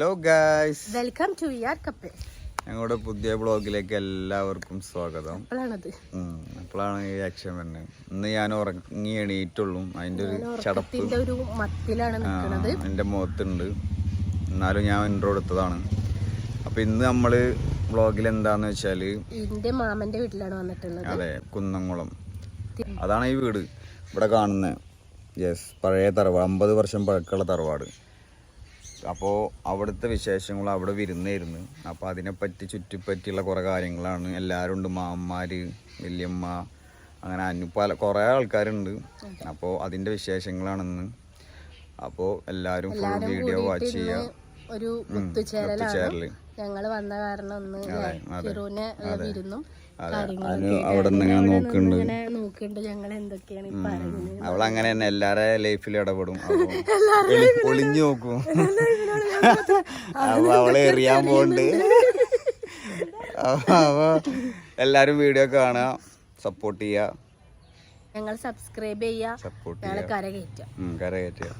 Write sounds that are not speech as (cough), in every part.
Hello guys welcome to Yaar couple ഞങ്ങളുടെ പുതിയ ബ്ലോഗിലേക്ക് എല്ലാവർക്കും സ്വാഗതം. അപ്പോഴാണ് ഈ ആക്ഷൻ വരുന്നത്. ഇന്ന് ഞാൻ ഉറങ്ങി എണീറ്റുള്ളൂ. അതിന്റെ ഒരു ചടപ്പ്. എന്റെ മുഖത്തുണ്ട്. എന്നാലും ഞാൻ ഇൻട്രോ എടുത്തതാണ്. അപ്പൊ ഇന്ന് നമ്മൾ ബ്ലോഗിൽ എന്താന്ന് വെച്ചാൽ മാമന്റെ വീട്ടിലാണ് വന്നിട്ടുള്ളത്. അതെ കുന്നംകുളം. അതാണ് ഈ വീട് ഇവിടെ കാണുന്നത്. യെസ് പഴയ തറവാട് അമ്പത് വർഷം പഴക്കമുള്ള തറവാട്. അപ്പോൾ അവിടുത്തെ വിശേഷങ്ങൾ അവിടെ വിരുന്നായിരുന്നു. അപ്പോൾ അതിനെപ്പറ്റി ചുറ്റിപ്പറ്റിയുള്ള കുറേ കാര്യങ്ങളാണ്. എല്ലാവരും ഉണ്ട്. മാമ്മമാർ വല്യമ്മ അങ്ങനെ അനു പല കുറേ ആൾക്കാരുണ്ട്. അപ്പോൾ അതിന്റെ വിശേഷങ്ങളാണെന്ന്. അപ്പോൾ എല്ലാവരും ഫുൾ വീഡിയോ വാച്ച് ചെയ്യുക. ഒരു മുത്തുചേരലാണ് ചേരൽ ഞങ്ങൾ വന്ന കാരണം ഒന്ന് വിരുന്നും അവിടെ ഇങ്ങനെ നോക്കുന്നുണ്ട്. ഞങ്ങൾ എന്തൊക്കെയാണ് ഈ പറയുന്നത്? അവൾ അങ്ങനെ തന്നെ എല്ലാരെ ലൈഫിൽ ഇടപെടും. ഒളിഞ്ഞു നോക്കും. അപ്പൊ അവളെ എറിയാൻ പോണ്ട് അപ്പൊ എല്ലാരും വീഡിയോ കാണുക സപ്പോർട്ട് ചെയ്യുക. ഞങ്ങൾ സബ്സ്ക്രൈബ് ചെയ്യാ സപ്പോർട്ട് ചെയ്യുക. കരകയറ്റുക.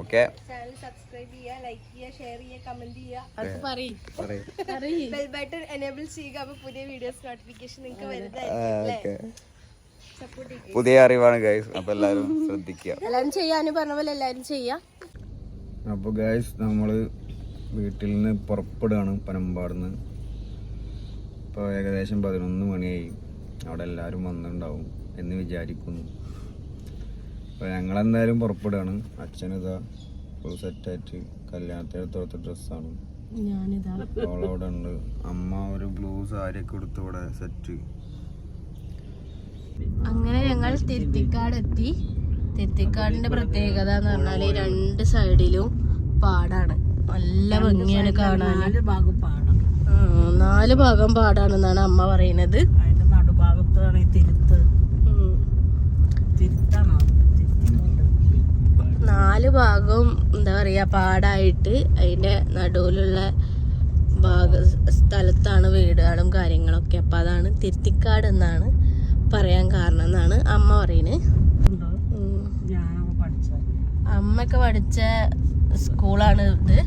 ഓക്കെ? ചാനൽ സബ്സ്ക്രൈബ് ചെയ്യുക ലൈക്ക് ചെയ്യുക ഷെയർ ചെയ്യുക കമന്റ് ചെയ്യുക. അത് പറയും. പറയും. ബെൽ ബട്ടൺ എനേബിൾ ചെയ്യുക അപ്പോൾ പുതിയ വീഡിയോസ് നോട്ടിഫിക്കേഷൻ നിങ്ങൾക്ക് പുതിയ അറിവാണ് ഗൈസ് അപ്പൊ എല്ലാരും ശ്രദ്ധിക്കുക. എല്ലാരും ചെയ്യാനും പറഞ്ഞ പോലെ എല്ലാരും ചെയ്യാം. അപ്പോൾ ഗൈസ് നമ്മൾ വീട്ടിൽ നിന്ന് പുറപ്പെടുകയാണ് പനമ്പാടുന്ന്. ഇപ്പോൾ ഏകദേശം പതിനൊന്ന് മണിയായി. അവിടെ എല്ലാവരും വന്നിട്ടുണ്ടാവും എന്ന് വിചാരിക്കുന്നു. അപ്പോൾ ഞങ്ങളെന്തായാലും പുറപ്പെടുകയാണ്. അച്ഛനിതാ ഫുൾ സെറ്റായിട്ട് കല്യാണത്തിന് തോർത്ത ഡ്രസ്സാണ് അവളവിടെ ഉണ്ട് അമ്മ ഒരു ബ്ലൂ സാരിയൊക്കെ എടുത്ത് ഇവിടെ സെറ്റ് അങ്ങനെ ഞങ്ങൾ തിരുത്തിക്കാട് എത്തി തിരുത്തിക്കാടിന്റെ പ്രത്യേകത എന്ന് പറഞ്ഞാൽ രണ്ട് സൈഡിലും പാടാണ്. നല്ല ഭംഗിയാണ് കാണാൻ ഭാഗം പാടാണ്. നാല് ഭാഗം പാടാണെന്നാണ് അമ്മ പറയുന്നത്. അതിന്റെ നടുഭാഗത്താണ് ഈ തിരുത്ത്. നാല് ഭാഗവും എന്താ പറയുക പാടായിട്ട് അതിന്റെ നടുവിലുള്ള ഭാഗ സ്ഥലത്താണ് വീടുകളും കാര്യങ്ങളൊക്കെ. അപ്പം അതാണ് തിരുത്തിക്കാട് എന്നാണ് പറയാൻ കാരണം എന്നാണ് അമ്മ പറയുന്നത്. അമ്മയൊക്കെ പഠിച്ച സ്കൂളാണ് ഇത്.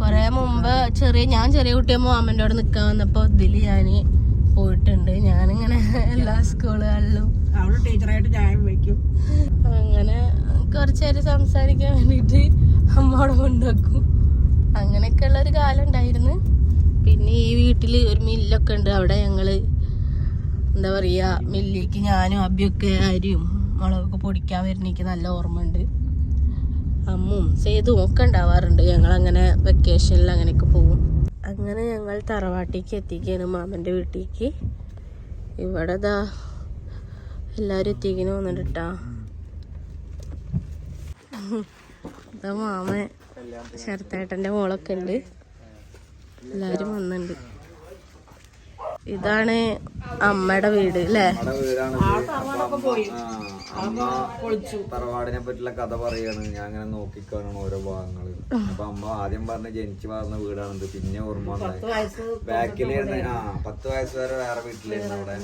കുറേ മുമ്പ് ചെറിയ ഞാൻ ചെറിയ കുട്ടിയാകുമ്പോൾ അമ്മന്റെ അവിടെ നിൽക്കാൻ വന്നപ്പോൾ ഇതിൽ ഞാൻ പോയിട്ടുണ്ട്. ഞാനിങ്ങനെ എല്ലാ സ്കൂളുകളിലും ടീച്ചറായിട്ട് ഞാൻ വയ്ക്കും. അങ്ങനെ കുറച്ച് നേരം സംസാരിക്കാൻ വേണ്ടിയിട്ട് അമ്മയോടെ കൊണ്ടുവെക്കും. അങ്ങനെയൊക്കെയുള്ള ഒരു കാലം ഉണ്ടായിരുന്നു. പിന്നെ ഈ വീട്ടിൽ ഒരു മില്ലൊക്കെ ഉണ്ട്. അവിടെ ഞങ്ങൾ എന്താ പറയാ മില്ലിലേക്ക് ഞാനും അബിയൊക്കെ അരിയും മുളകൊക്കെ പൊടിക്കാൻ വരുന്നേക്ക് നല്ല ഓർമ്മ ഉണ്ട് അമ്മും സേതുവും ഒക്കെ ഉണ്ടാവാറുണ്ട്. ഞങ്ങൾ അങ്ങനെ വെക്കേഷനിൽ അങ്ങനെയൊക്കെ പോകും. അങ്ങനെ ഞങ്ങൾ തറവാട്ടിക്ക് എത്തിക്കാണ് മാമന്റെ വീട്ടിലേക്ക്. ഇവിടെ ദാ എല്ലാവരും എത്തിക്കുന്നു വന്നിട്ടാ ഇതാ മാമ ശരത്തേട്ടന്റെ മോളൊക്കെ ഉണ്ട്. എല്ലാവരും വന്നുണ്ട് ഇതാണ് അമ്മയുടെ വീട് അല്ലേ? തറവാടിനെ പറ്റിയുള്ള കഥ പറയാണ്. ഞാൻ അങ്ങനെ നോക്കിക്കാണാണ് ഓരോ ഭാഗങ്ങൾ. അപ്പൊ അമ്മ ആദ്യം പറഞ്ഞ ജനിച്ചു വളർന്ന വീടാണിത്. പിന്നെ ഓർമ്മ വന്നത് ബാക്കിലിരുന്ന് ആ പത്ത് വയസ്സ് വരെ വേറെ വീട്ടിലിരുന്നു അവിടെ.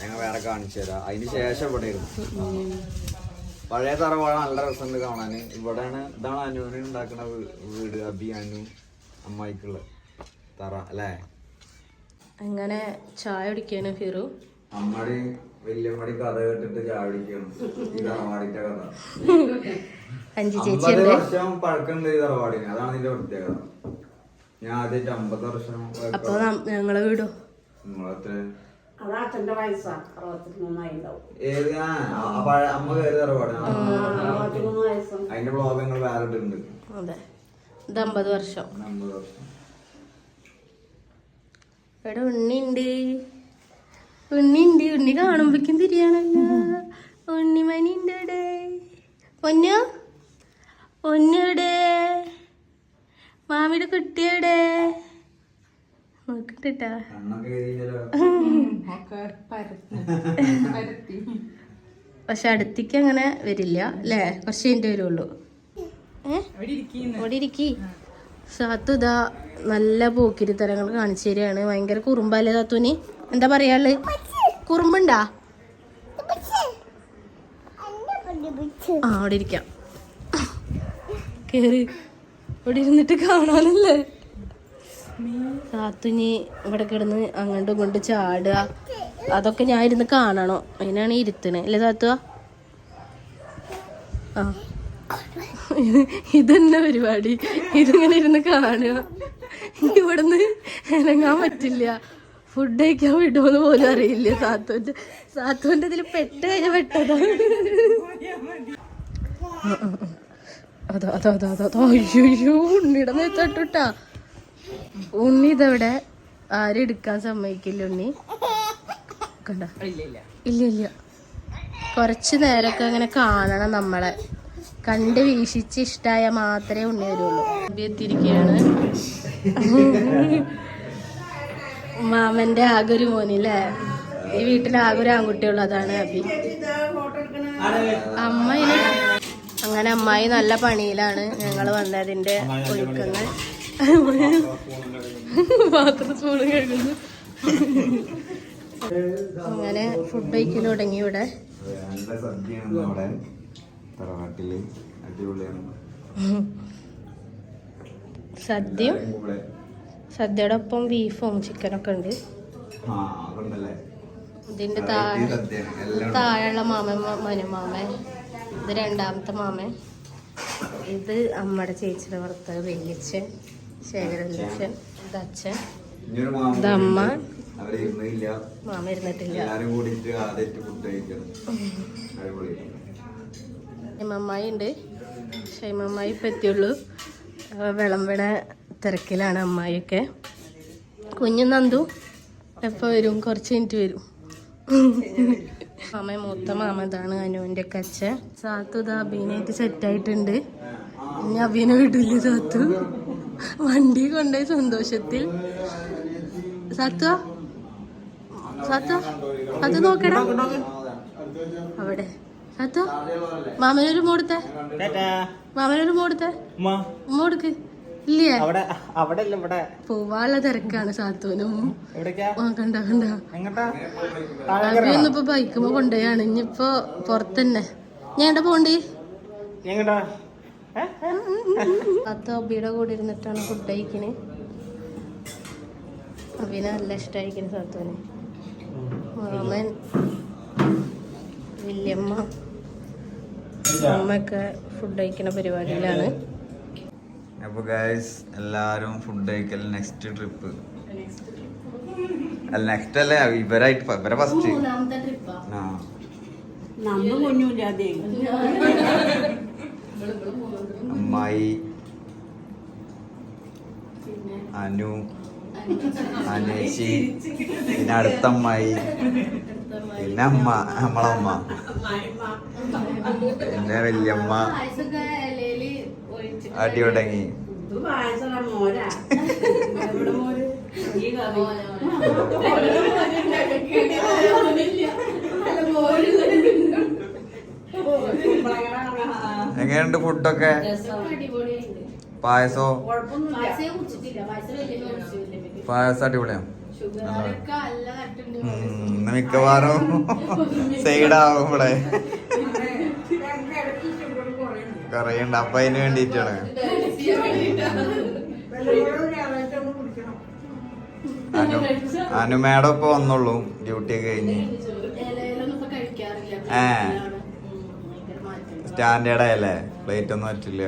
ഞങ്ങൾ വേറെ കാണിച്ചു തരാം. അതിന് ശേഷം ഇവിടെ ഇരുന്നു. പഴയ തറവാട് നല്ല രസമുണ്ട് കാണാന് ഇവിടെയാണ് ഇതാണ് അനുവിന് ഉണ്ടാക്കുന്ന വീട് അബി അനു അമ്മായിക്കുള്ള തറ അല്ലേ? അങ്ങനെ ചായ കുടിക്കാണ് ഫിറു. അമ്മടി വല്യമ്മടി കഥ കേട്ടിട്ട് ചായ ഈ തറവാടിന്റെ കഥ. അഞ്ചു അമ്പത് ചേച്ചി ഉണ്ട് വർഷം പഴക്കമുണ്ട് ഈ തറവാടിന്. അതാണ് ഇതിന്റെ പ്രത്യേകത. ഞാൻ ആദ്യമായിട്ട് അമ്പത് വർഷം അപ്പൊ ഞങ്ങളെ വീടോ? നമ്മളത്ര അച്ഛന്റെ വയസ്സാണ് അറുപത്തിമൂന്നായി ഉണ്ടാവും ഏത്? ആ ആ പഴയ അമ്മ കയറി തറവാട്. ആ. അറുപത്തിമൂന്ന് വയസ്സും. അതിന്റെ ബ്ലോഗങ്ങൾ വേറെ ഇട്ടുണ്ട് അതെ. ഇത് അമ്പത് വർഷം. അമ്പത് വർഷം. ഇവിടെ ഉണ്ണിണ്ട്. ഉണ്ണിണ്ട് ഉണ്ണി കാണുമ്പോഴേക്കും തിരിയാണല്ലോ ഉണ്ണിമണി ഉണ്ട് ഇവിടെ പൊന്നു? പൊന്നിവിടെ മാമിയുടെ കുട്ടിയുടെ. നോക്കിട്ടാ പക്ഷെ അടുത്തേക്ക് അങ്ങനെ വരില്ല അല്ലേ? കുറച്ച് കഴിഞ്ഞിട്ട് വരുള്ളൂ. ഇവിടെ ഇരിക്കി. സാത്തു ഇതാ നല്ല പോക്കിരി തരങ്ങൾ കാണിച്ചു തരികയാണ്. ഭയങ്കര കുറുമ്പല്ലേ സാത്തുന് എന്താ പറയാൾ കുറുമ്പുണ്ടാ? ആ അവിടെ ഇരിക്കാം. കേറി. ഇവിടെ ഇരുന്നിട്ട് കാണാനല്ലേ? സാത്തുഞ്ഞി ഇവിടെ കിടന്ന് അങ്ങോട്ടും കൊണ്ട് ചാടുക. അതൊക്കെ ഞാൻ ഇരുന്ന് കാണണോ. അതിനാണ് ഇരുത്തണേ. അല്ലേ സാത്തുവ ആ. ഇതന്നെ പരിപാടി? ഇതിങ്ങനെ ഇരുന്ന് കാണുക. ഇവിടുന്ന് ഇറങ്ങാൻ പറ്റില്ല. ഫുഡ് കഴിക്കാൻ വിടുമെന്ന് പോലും അറിയില്ല സാത്തുവിന്റെ സാത്തുവിന്റെ ഇതിൽ പെട്ട് കഴിഞ്ഞ പെട്ടതാ. അതോ അതോ അതോ അതാ. അയ്യോ ഉണ്ണിയുടെ മേത്തോട്ടാ ഉണ്ണി ഇതവിടെ ആരും എടുക്കാൻ സമ്മതിക്കില്ല ഉണ്ണി. കണ്ട? ഇല്ല ഇല്ല. കുറച്ച് നേരമൊക്കെ അങ്ങനെ കാണണം നമ്മളെ. കണ്ട് വീക്ഷിച്ച് ഇഷ്ടായ മാത്രമേ ഉണ്ണി വരുള്ളൂ. എത്തിയിരിക്കുകയാണ്. മാമന്റെ ആകെ ഒരു മോനില്ലേ? ഈ വീട്ടിൽ ആകെ ഒരു ആൺകുട്ടിയുള്ളൂ അതാണ് അബി അമ്മ അങ്ങനെ അമ്മായി നല്ല പണിയിലാണ് ഞങ്ങൾ വന്നതിന്റെ ഒരുക്കങ്ങൾ. പാത്രം സ്പൂണ് കഴുകുന്നു അങ്ങനെ ഫുഡ് കഴിക്കൽ തുടങ്ങി ഇവിടെ. സദ്യ സദ്യയുടെ ഒപ്പം ബീഫും ചിക്കനൊക്കെ ഉണ്ട്. ഇതിന്റെ താഴെ താഴെയുള്ള മാമൻ മ- മനുമാമൻ ഇത് രണ്ടാമത്തെ മാമൻ. ഇത് അമ്മയുടെ ചേച്ചിയുടെ ഭർത്താവ് വലിയച്ഛൻ ഇത് അച്ഛൻ. ഇനിയൊരു മാമ ഇരുന്നിട്ടില്ല. ഷൈമമ്മായി ഉണ്ട്. ഷൈമമ്മായി ഇപ്പം എത്തിയുള്ളൂ. തിരക്കിലാണ് അമ്മായിയൊക്കെ. കുഞ്ഞു നന്ദു എപ്പോൾ വരും? കുറച്ച് മിനിറ്റ് വരും. മാമ മൂത്ത മാമ ഇതാണ്. അനുവിന്റെ ഒക്കെ അച്ഛൻ. സാത്തു ഇത് അബീനായിട്ട് സെറ്റായിട്ടുണ്ട് ഇനി അബീനെ വിടില്ല സാത്തു. വണ്ടി കൊണ്ടുപോയി സന്തോഷത്തിൽ. സാത്തു സാത്തു അത് നോക്കടാ. അവിടെ. സാത്തു മാമനൊരു മൂടത്തെ മാമനൊരു മൂടത്തെ മൂടുക്ക് ഇല്ലേ? പോവാനുള്ള തിരക്കാണ് സാത്തുവിനും കണ്ട കണ്ട. ഇപ്പൊ ബൈക്കുമ്പോ കൊണ്ടുപോയാണ്. ഇനിയിപ്പോ പുറത്തന്നെ. ഞാൻ എവിടെ പോണ്ടി സാത്തു അബിയുടെ കൂടെ ഇരുന്നിട്ടാണ് ഫുഡ് കഴിക്കണ്. അബിനെ നല്ല ഇഷ്ടമായിരിക്കണ സത്തുവിന് മാമൻ വല്യമ്മ അമ്മയൊക്കെ ഫുഡ് കഴിക്കുന്ന പരിപാടിയിലാണ്. അപ്പൊ ഗൈസ് എല്ലാരും ഫുഡ് കഴിക്കൽ നെക്സ്റ്റ് ട്രിപ്പ് അല്ല നെക്സ്റ്റ് അല്ലേ? ഇവരായിട്ട് ഇവരെ ഫസ്റ്റ് ആ. നമ്മൾ കുഞ്ഞുമില്ലാതെ അമ്മായി അനു അനേശി പിന്നെ അടുത്ത അമ്മായി പിന്നെ അമ്മ നമ്മളമ്മ പിന്നെ വല്യമ്മ. അടി തുടങ്ങി. ഇത് പായസം മോരാ എങ്ങനെയുണ്ട് ഫുഡൊക്കെ? പായസോ? പായസം അടിപൊളിയാണ് ഇന്ന് മിക്കവാറും സൈഡാവും ഇവിടെ കുറയുണ്ട്. അപ്പൊ അതിന് വേണ്ടിട്ടാണ് അനു അനുമേടെ ഇപ്പൊ വന്നുള്ളൂ ഡ്യൂട്ടി കഴിഞ്ഞ്. ഏ. സ്റ്റാൻഡേർഡ് ആയല്ലേ പ്ലേറ്റ് ഒന്നും പറ്റില്ല.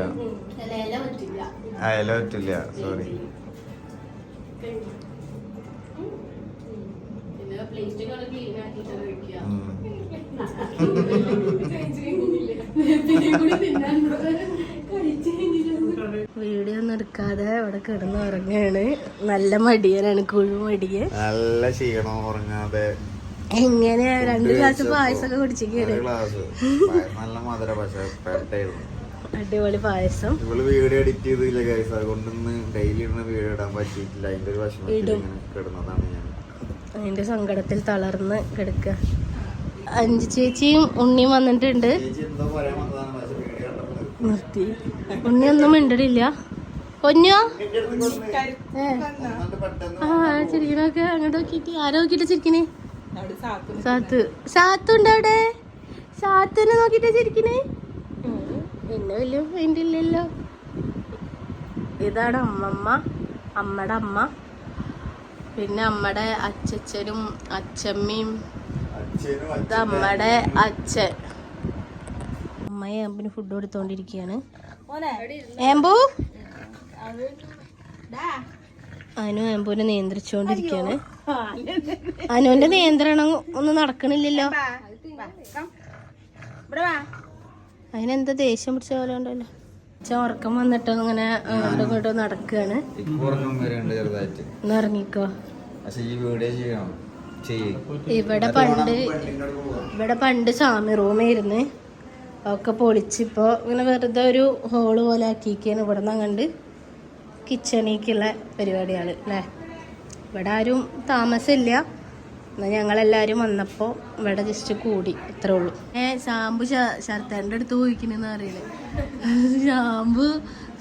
അയല പറ്റില്ല. സോറി വീഡിയോ ഒന്നും എടുക്കാതെ ഇവിടെ കിടന്ന് ഉറങ്ങാണ് നല്ല മടിയനാണ് കുഴു മടിയൻ. നല്ല ക്ഷീണം ഉറങ്ങാതെ. എങ്ങനെ രണ്ട് ഗ്ലാസ് പായസമൊക്കെ കുടിച്ചിരിക്കുകയാണ്. നല്ല മധുര പക്ഷെ പെട്ടായിരുന്നു അടിപൊളി പായസം. ഇവൾ വീഡിയോ എഡിറ്റ് ചെയ്തില്ല ഗൈസ് അതുകൊണ്ടൊന്ന് ഡെയിലി ഇടുന്ന വീഡിയോ ഇടാൻ പറ്റിയിട്ടില്ല. അതിന്റെ ഒരു കിടന്നതാണ് ഞാൻ. അതിന്റെ സങ്കടത്തിൽ തളർന്ന് കിടക്കുക. അഞ്ചു ചേച്ചിയും ഉണ്ണിയും വന്നിട്ടുണ്ട്. നിർത്തി. ഉണ്ണി ഒന്നും മിണ്ടടില്ല പൊന്നോ? ആ ചിരിക്കണൊക്കെ അങ്ങോട്ട് നോക്കിട്ട് ആരോ നോക്കിട്ട് ചിരിക്കണേ? സാത്ത് സാത്തു. ഉണ്ട് അവിടെ സാത്തുനെ നോക്കിട്ടാ ശരിക്കണേ എന്നെ പിന്നെ വലിയ മൈൻഡ് ഇല്ലല്ലോ. ഇതാണ് അമ്മമ്മ അമ്മടെ അമ്മ. പിന്നെ അമ്മടെ അച്ചച്ചനും അച്ചമ്മയും. ഇത് അമ്മയുടെ അച്ഛൻ. അമ്മയെ അമ്പിന് ഫുഡ് കൊടുത്തോണ്ടിരിക്കുകയാണ് ഏമ്പു? അനു അമ്പൂനെ നിയന്ത്രിച്ചുകൊണ്ടിരിക്കുകയാണ്. അനുവിന്റെ നിയന്ത്രണം ഒന്നും നടക്കണില്ലല്ലോ. അതിനെന്താ ദേഷ്യം പിടിച്ച പോലെ ഉണ്ടല്ലോ. ഉറക്കം വന്നിട്ട് അങ്ങനെ അങ്ങോട്ടും ഇങ്ങോട്ടും നടക്കുകയാണ്. ഇറങ്ങിക്കോ പക്ഷെ വീഡിയോ ചെയ്യണം. ചെയ്യേ. ഇവിടെ പണ്ട് ഇവിടെ പണ്ട് സ്വാമി റൂമായിരുന്നു ഒക്കെ പൊളിച്ചിപ്പോ ഇങ്ങനെ വെറുതെ ഒരു ഹോൾ പോലെ ആക്കിയിരിക്കുകയാണ് ഇവിടെ നിന്ന് കണ്ട് കിച്ചണിക്കുള്ള പരിപാടിയാണ് അല്ലേ? ഇവിടെ ആരും താമസമില്ല. എന്നാൽ ഞങ്ങളെല്ലാവരും വന്നപ്പോൾ ഇവിടെ ജസ്റ്റ് കൂടി ഇത്രേ ഉള്ളൂ. ഏ ശാമ്പു ശർത്തേന്റെ അടുത്ത് പോയിക്കണെന്ന് അറിയില്ലേ ശാമ്പു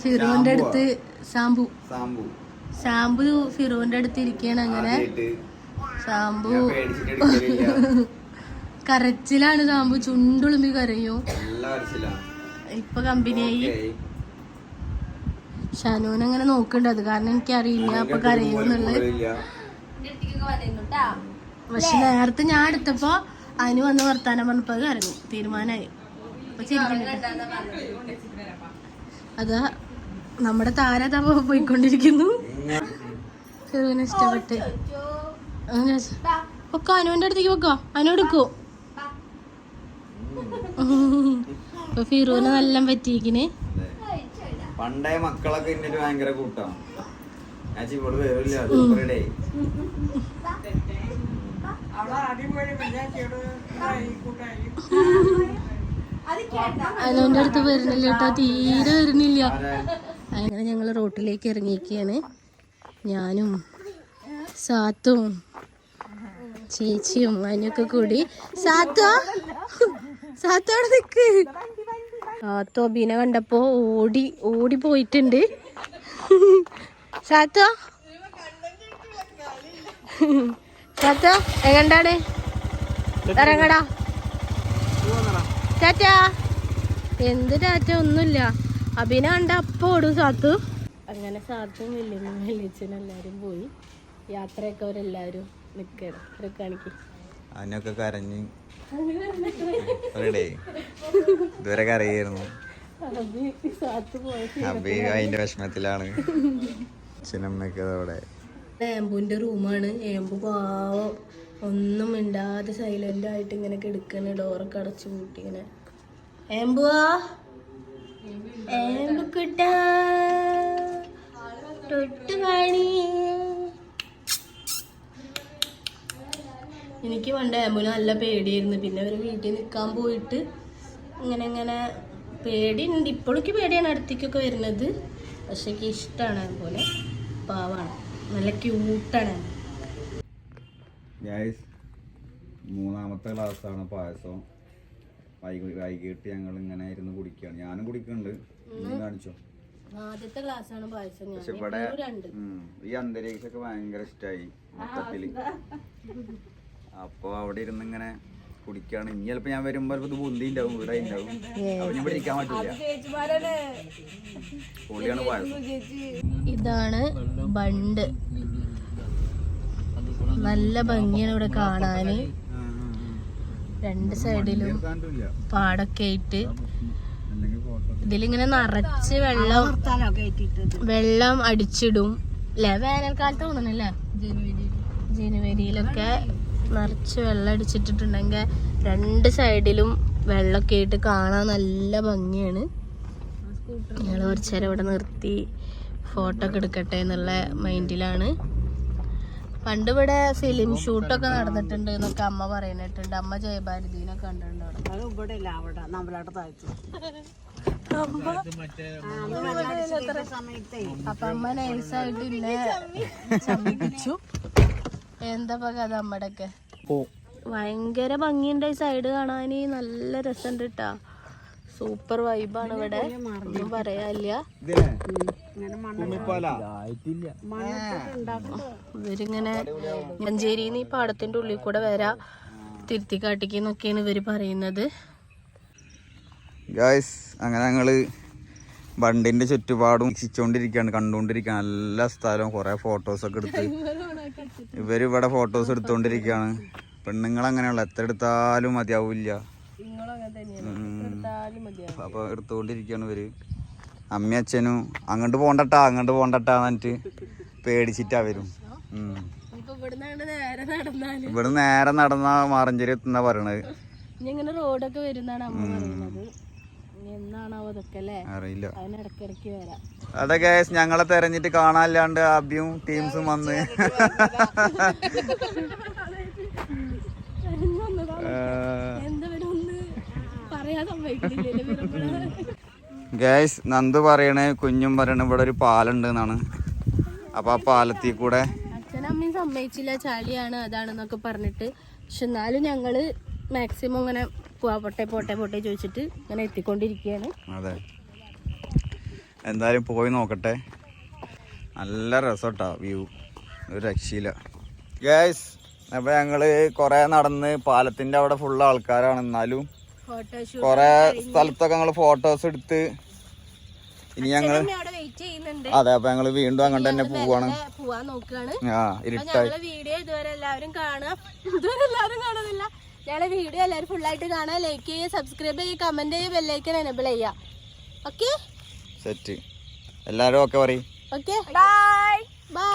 ഫിറോന്റെ അടുത്ത് ഷാമ്പു ശാമ്പു ഫിറോന്റെ അടുത്ത് ഇരിക്കുകയാണ് അങ്ങനെ. ഷാമ്പു കരച്ചിലാണ് ശാമ്പു ചുണ്ടുളുമ്പി കരയും. ഇപ്പൊ കമ്പനിയായി. ഷാനൂൻ അങ്ങനെ നോക്കണ്ട അത് കാരണം എനിക്കറിയില്ല. അപ്പൊ കരയുന്നുള്ളത് പക്ഷെ നേരത്തെ ഞാൻ എടുത്തപ്പോ അതിന് വന്ന് വർത്താനം പറഞ്ഞപ്പോ അത് കരഞ്ഞു. തീരുമാനമായി അപ്പൊ അതാ നമ്മുടെ താര തപ്പ പോയിക്കൊണ്ടിരിക്കുന്നു. ഇഷ്ടപ്പെട്ട്. ഒക്കെ അനുവിന്റെ അടുത്തേക്ക് വെക്കോ അനു എടുക്കോ. ഇപ്പൊ ഫിറൂനെ നല്ല പറ്റിയിരിക്കണ്. പണ്ടേ മക്കളൊക്കെ എന്നിട്ട് ഭയങ്കര കൂട്ടാണ്. ഞാൻ ഇവിടെ വരില്ല സൂപ്പറേ അനുവിന്റെ അടുത്ത് വരുന്നില്ല കേട്ടോ? തീരെ വരുന്നില്ല. അങ്ങനെ ഞങ്ങൾ റോട്ടിലേക്ക് ഇറങ്ങിയിരിക്കുകയാണ്. ഞാനും സാത്തും ചേച്ചിയും അതിനൊക്കെ കൂടി. സാത്തോ? സാത്തോടെ അവിടെ നിക്ക് സാത്തു അബീനെ കണ്ടപ്പോ ഓടി ഓടി പോയിട്ടുണ്ട്. സാത്തോ സാത്തോ എങ്ങണ്ടാണ് ഇറങ്ങടാ. ടാറ്റാ. എന്ത് ടാറ്റ? ഒന്നുമില്ല. അഭിന കണ്ട അപ്പൊ ഓടും സാത്തു അങ്ങനെ സാത്തും വല്യമ്മ വല്യച്ഛനും എല്ലാരും പോയി. യാത്രയൊക്കെ അവരെല്ലാരും നിക്കണം. കാണിക്കും. അതിനൊക്കെ കരഞ്ഞ് റെഡി ഇതുവരെ അബി അതിന്റെ വിഷമത്തിലാണ്. അച്ഛനമ്മയൊക്കെ അവിടെ ഏമ്പുവിന്റെ റൂമാണ്. ഏമ്പു പാവം. ഒന്നും മിണ്ടാതെ സൈലന്റ് ആയിട്ട് ഇങ്ങനെ കിടക്കണ. ഡോറൊക്കെ അടച്ചു പൂട്ടി ഇങ്ങനെ. ഏമ്പുവാ? ഏമ്പു കുട്ടാ. തൊട്ട് കാണി എനിക്ക് പണ്ട് ഏമ്പുന് നല്ല പേടിയായിരുന്നു. പിന്നെ അവർ വീട്ടിൽ നിൽക്കാൻ പോയിട്ട് ഇങ്ങനെ ഇങ്ങനെ പേടിയുണ്ട്. ഇപ്പോഴേക്ക് പേടിയാണ് അടുത്തേക്കൊക്കെ വരുന്നത്. പക്ഷെ എനിക്ക് ഇഷ്ടമാണ് അതുപോലെ പാവാണ്. നല്ല ക്യൂട്ടാണ്. മൂന്നാമത്തെ ക്ലാസ്സാണ് പായസം. വൈകി വൈകിട്ട് ഞങ്ങൾ ഇങ്ങനെ ഇരുന്ന് കുടിക്കുകയാണ് ഞാനും കുടിക്കുന്നുണ്ട്. കാണിച്ചോ? ആദ്യത്തെ ക്ലാസ് ആണ് പായസം. പക്ഷെ ഇവിടെ ഈ അന്തരീക്ഷമൊക്കെ ഭയങ്കര ഇഷ്ടമായി മൊത്തത്തിൽ. അപ്പൊ അവിടെ ഇരുന്ന് ഇങ്ങനെ കുടിക്കാണ്. ഇനി ചിലപ്പോ ഞാൻ വരുമ്പോ ചിലപ്പോ ഇത് ബുദ്ധി ഉണ്ടാവും ഇവിടെ ഉണ്ടാവും. അപ്പൊ ഞാൻ ഇവിടെ ഇരിക്കാൻ പറ്റില്ല പൊളിയാണ് ഇതാണ് ബണ്ട്. നല്ല ഭംഗിയാണ് ഇവിടെ കാണാന്. രണ്ട് സൈഡിലും പാടൊക്കെ ആയിട്ട്. ഇതിലിങ്ങനെ നിറച്ച് വെള്ളം വെള്ളം അടിച്ചിടും. അല്ലെ വേനൽക്കാലത്ത് തോന്നണല്ലേ? ജനുവരിയിലൊക്കെ നിറച്ച് വെള്ളം അടിച്ചിട്ടിട്ടുണ്ടെങ്കിൽ രണ്ട് സൈഡിലും വെള്ളമൊക്കെ ആയിട്ട് കാണാൻ നല്ല ഭംഗിയാണ്. ഞങ്ങൾ കുറച്ച് നേരം ഇവിടെ നിർത്തി ഫോട്ടോ ഒക്കെ എടുക്കട്ടെ എന്നുള്ള മൈൻഡിലാണ്. പണ്ട് ഇവിടെ ഫിലിം ഷൂട്ടൊക്കെ നടന്നിട്ടുണ്ട് എന്നൊക്കെ അമ്മ പറയുന്നിട്ടുണ്ട് അമ്മ ജയഭാരതീനെ കണ്ടിട്ടുണ്ട് അവിടെ? അപ്പൊ അമ്മ നൈസായിട്ട് ഇന്നെ ചമ്മിപ്പിച്ചു എന്താ കഥ ഭയങ്കര ഭംഗിയുണ്ട് ഈ സൈഡ് കാണാൻ നല്ല രസമുണ്ട് കേട്ടാ സൂപ്പർ വൈബാണ് ഇവിടെ. ഒന്നും പറയാനില്ല. ഇവരിങ്ങനെ മഞ്ചേരിന്ന് ഈ പാടത്തിന്റെ ഉള്ളിൽ കൂടെ വരാ. തിരുത്തിക്കാട്ടിക്കുന്നൊക്കെയാണ് ഇവർ പറയുന്നത്. ഗായ്സ് അങ്ങനെ ഞങ്ങൾ വണ്ടിന്റെ ചുറ്റുപാടും വീക്ഷിച്ചുകൊണ്ടിരിക്കുകയാണ് കണ്ടുകൊണ്ടിരിക്കുകയാണ് എല്ലാ സ്ഥലവും കൊറേ ഫോട്ടോസ് ഒക്കെ എടുത്ത്. ഇവർ ഇവിടെ ഫോട്ടോസ് എടുത്തുകൊണ്ടിരിക്കുകയാണ് പെണ്ണുങ്ങൾ അങ്ങനെയുള്ള എത്ര എടുത്താലും മതിയാവില്ല. അപ്പൊ എടുത്തുകൊണ്ടിരിക്കുകയാണ് ഇവർ. അമ്മ അച്ഛനും അങ്ങോട്ട് പോണ്ടട്ടാ അങ്ങോട്ട് പോണ്ടട്ടാ എന്നിട്ട് പേടിച്ചിട്ടാ വരും. ഇവിടെ നേരെ നടന്ന മാറഞ്ചേരി എത്തുന്ന പറയണത്. റോഡൊക്കെ വരുന്നാണ് അമ്മ പറയുന്നത്. അറിയില്ല. അതെ ഗേസ് ഞങ്ങളെ തെരഞ്ഞിട്ട് കാണാനില്ലാണ്ട് അബിയും ടീംസും വന്ന്. ഗേസ് (laughs) നന്ദു പറയണേ കുഞ്ഞും പറയണ ഇവിടെ ഒരു പാലുണ്ട് എന്നാണ് അപ്പൊ ആ പാലത്തിൽ കൂടെ അച്ഛനമ്മയും സമ്മതിച്ചില്ല ചളിയാണ് അതാണെന്നൊക്കെ പറഞ്ഞിട്ട്. പക്ഷെ എന്നാലും ഞങ്ങൾ മാക്സിമം ഇങ്ങനെ പോവാ പോട്ടെ പോട്ടെ പോട്ടെ ചോദിച്ചിട്ട് ഇങ്ങനെ എത്തിക്കൊണ്ടിരിക്കുകയാണ്. അതെ. എന്തായാലും പോയി നോക്കട്ടെ. നല്ല രസോട്ടാ വ്യൂ. ഒരു രക്ഷയില്ല. ഗേസ് അപ്പൊ ഞങ്ങൾ കൊറേ നടന്ന് പാലത്തിന്റെ അവിടെ ഫുള്ള് ആൾക്കാരാണ് എന്നാലും കൊറേ സ്ഥലത്തൊക്കെ ഞങ്ങൾ ഫോട്ടോസ് എടുത്ത് ഇനി ചെയ്യുന്നുണ്ട്. അതെ അപ്പൊ ഞങ്ങൾ വീണ്ടും അങ്ങോട്ട് തന്നെ പോവാണ്. ആ ഇരുട്ടായി. വീഡിയോ ഇതുവരെ എല്ലാവരും കാണുക ഇതുവരെ എല്ലാവരും കാണുന്നില്ല. ഞങ്ങളെ വീഡിയോ എല്ലാവരും ഫുൾ ആയിട്ട് കാണുക ലൈക്ക് ചെയ്യുക സബ്സ്ക്രൈബ് ചെയ്യുക കമന്റ് ചെയ്യുക ബെല്ലൈക്കൻ എനേബിൾ ചെയ്യുക. ഓക്കെ സെറ്റ് എല്ലാവരും ഓക്കെ പറയും. Okay bye bye